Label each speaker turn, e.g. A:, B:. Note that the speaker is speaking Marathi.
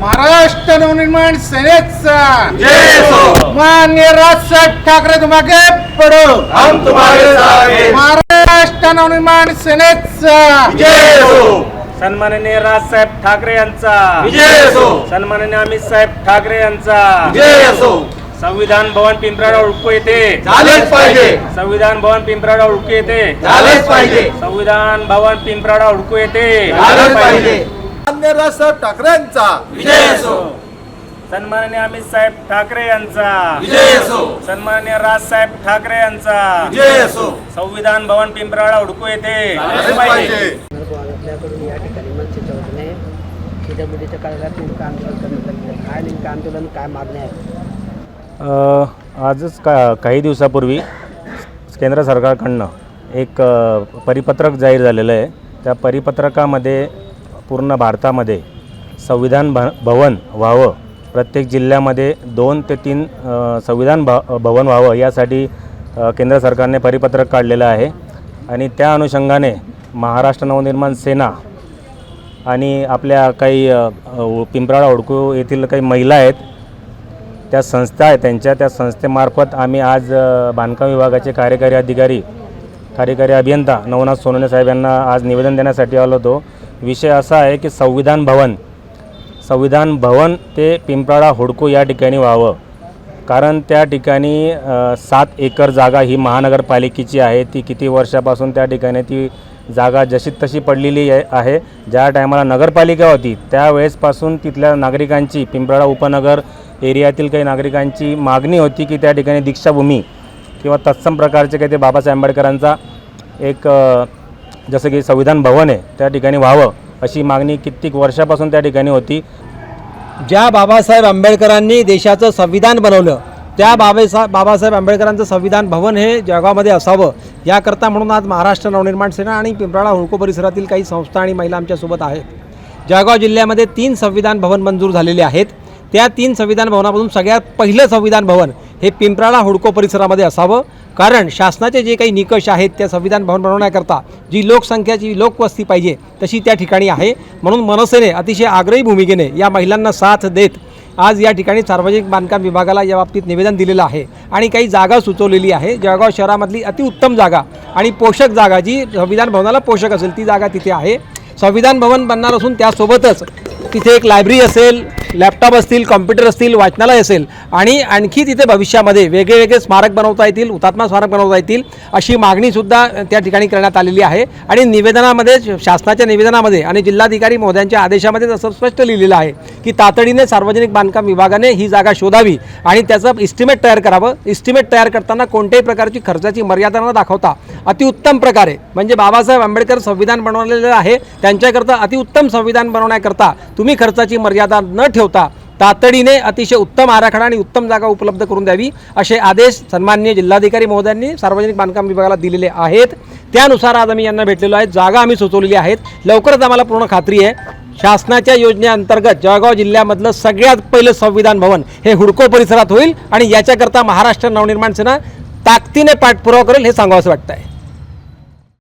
A: महाराष्ट्र नवनिर्माण सेनेचा. मान्य राजसाहेब ठाकरे तुम्हाला पडो.
B: हम तुम्हारे साथ हैं
A: महाराष्ट्र नवनिर्माण सेनेचा.
C: सन्माननीय राजसाहेब ठाकरे यांचा.
B: विजय असो
C: सन्माननीय अमित साहेब ठाकरे यांचा. संविधान भवन पिंपराडा उडको येथे
B: झालेच पाहिजे.
C: संविधान भवन पिंपराडा उडको येथे
B: झालेच पाहिजे.
C: संविधान भवन पिंपराडा उडको येथे
B: झालेच पाहिजे.
A: मान्य राजसाहेब ठाकरेंचा
B: विजय असो.
C: सन्माननीय अमित साहेब ठाकरे यांचा.
B: विजय असो.
C: सन्माननीय राजसाहेब ठाकरे यांचा.
B: विजय असो.
C: संविधान भवन पिंपराडा उडको येथे.
D: आपल्याकडून या ठिकाणी काळात नेमकं आंदोलन करण्यात आलेलं आहे काय नेमकं आंदोलन काय मागण्या आहेत?
C: आजच का काही दिवसापूर्वी केंद्र सरकारकडनं एक परिपत्रक जाहीर झालेलं आहे. त्या परिपत्रकामध्ये पूर्ण भारतामध्ये संविधान भ भवन व्हावं. प्रत्येक जिल्ह्यामध्ये दोन ते तीन संविधान भ भवन व्हावं यासाठी केंद्र सरकारने परिपत्रक काढलेलं आहे. आणि त्या अनुषंगाने महाराष्ट्र नवनिर्माण सेना आणि आपल्या काही पिंपराळा ओडकू येथील काही महिला आहेत त्या संस्था आहेत त्यांच्या त्या संस्थेमार्फत आम्ही आज बांधकाम विभागाचे कार्यकारी अधिकारी कार्यकारी अभियंता नवनाथ सोनवणे साहेब यांना आज निवेदन देण्यासाठी आलो होतो. विषय असा आहे की संविधान भवन संविधान भवन ते पिंपराळा होडको या ठिकाणी व्हावं. कारण त्या ठिकाणी सात एकर जागा ही महानगरपालिकेची आहे. ती किती वर्षापासून त्या ठिकाणी ती जागा जशी तशी पडलेली आहे- ज्या टायमाला नगरपालिका होती त्यावेळेसपासून तिथल्या नागरिकांची पिंपराळा उपनगर एरियातील काही नागरिकांची मागणी होती की त्या ठिकाणी दीक्षाभूमी किंवा तत्सम प्रकारचे काही ते बाबासाहेब आंबेडकरांचा एक जसं की संविधान भवन आहे त्या ठिकाणी व्हावं अशी मागणी कित्येक वर्षापासून त्या ठिकाणी होती.
E: ज्या बाबासाहेब आंबेडकरांनी देशाचं संविधान बनवलं त्या बाबासा बाबासाहेब आंबेडकरांचं संविधान भवन हे जळगावमध्ये असावं. याकरता म्हणून आज महाराष्ट्र नवनिर्माण सेना आणि पिंपराळा हुडको परिसरातील काही संस्था आणि महिला आमच्यासोबत आहेत. जळगाव जिल्ह्यामध्ये तीन संविधान भवन मंजूर झालेले आहेत. त्या तीन संविधान भवनामधून सगळ्यात पहिलं संविधान भवन हे पिंपराळा हुडको परिसरामध्ये असावं. कारण शासनाचे जे काही निकष आहेत त्या संविधान भवन बनवण्याकरता जी लोकसंख्या जी लोकवस्ती पाहिजे तशी त्या ठिकाणी आहे. म्हणून मनसेने अतिशय आग्रही भूमिकेने या महिलांना साथ देत आज या ठिकाणी सार्वजनिक बांधकाम विभागाला या बाबतीत निवेदन दिलेलं आहे. आणि काही जागा सुचवलेली आहे. जळगाव शहरामधली अतिउत्तम जागा आणि पोषक जागा जी संविधान भवनाला पोषक असेल ती जागा तिथे आहे. संविधान भवन बनणार असून त्यासोबतच तिथे एक लायब्ररी असेल लॅपटॉप असतील कॉम्प्युटर असतील वाचनालय असेल आणि आणखी तिथे भविष्यामध्ये वेगळे वेगळे स्मारक बनवता येतील हुतात्मा स्मारक बनवता येतील अशी मागणीसुद्धा त्या ठिकाणी करण्यात आलेली आहे. आणि निवेदनामध्ये शासनाच्या निवेदनामध्ये आणि जिल्हाधिकारी महोदयांच्या आदेशामध्ये असं स्पष्ट लिहिलेलं आहे की तातडीने सार्वजनिक बांधकाम विभागाने ही जागा शोधावी आणि त्याचं इस्टिमेट तयार करावं. इस्टिमेट तयार करताना कोणत्याही प्रकारची खर्चाची मर्यादा न दाखवता अतिउत्तम प्रकारे म्हणजे बाबासाहेब आंबेडकर संविधान बनवलेलं आहे त्यांच्याकरता अतिउत्तम संविधान बनवण्याकरता तुम्ही खर्चाची मर्यादा न ठेवता तातडीने अतिशय उत्तम आराखडा आणि उत्तम जागा उपलब्ध करून द्यावी असे आदेश सन्माननीय जिल्हाधिकारी महोदयांनी सार्वजनिक बांधकाम विभागाला दिलेले आहेत. त्यानुसार आज आम्ही यांना भेटलेलो आहे जागा आम्ही सुचवलेली आहेत. लवकरच आम्हाला पूर्ण खात्री आहे. शासनाच्या योजनेअंतर्गत जळगाव जिल्ह्यामधलं सगळ्यात पहिलं संविधान भवन हे हुडको परिसरात होईल आणि याच्याकरता महाराष्ट्र नवनिर्माण सेना ताकदीने पाठपुरावा करेल हे सांगावं असं वाटतं आहे